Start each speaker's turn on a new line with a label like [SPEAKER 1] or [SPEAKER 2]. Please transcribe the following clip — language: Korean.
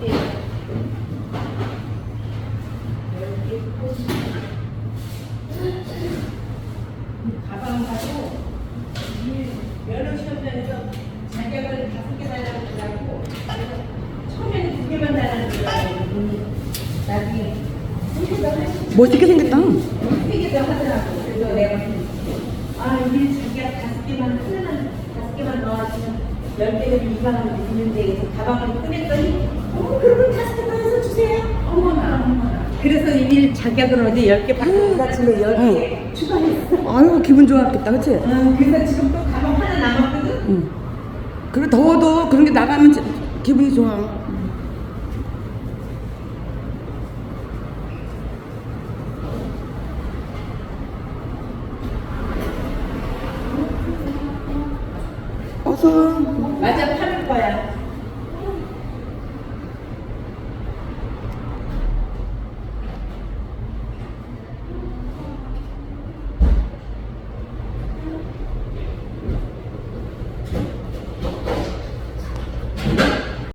[SPEAKER 1] 뭐
[SPEAKER 2] 멋있게 생겼다.
[SPEAKER 1] 멋있게 하더라고. 그래서 내가 아 이게 자기가 다섯 개만 하나만 다섯 개만 넣어주면 열 개를 이만하면 되는데 가방을 꺼냈더니 어 그러면 다섯 개만 해서 주세요. 어머나 어머나. 그래서 이일 자격을 어제 열개 받고 가지고 열개 추가했어.
[SPEAKER 2] 아유 기분 좋았겠다, 그치?
[SPEAKER 1] 응, 그래서 지금 또 가방 하나 남았거든.
[SPEAKER 2] 응. 그래 더워도 그런 게 나가면 지- 기분이 좋아. 어서.
[SPEAKER 1] 맞아.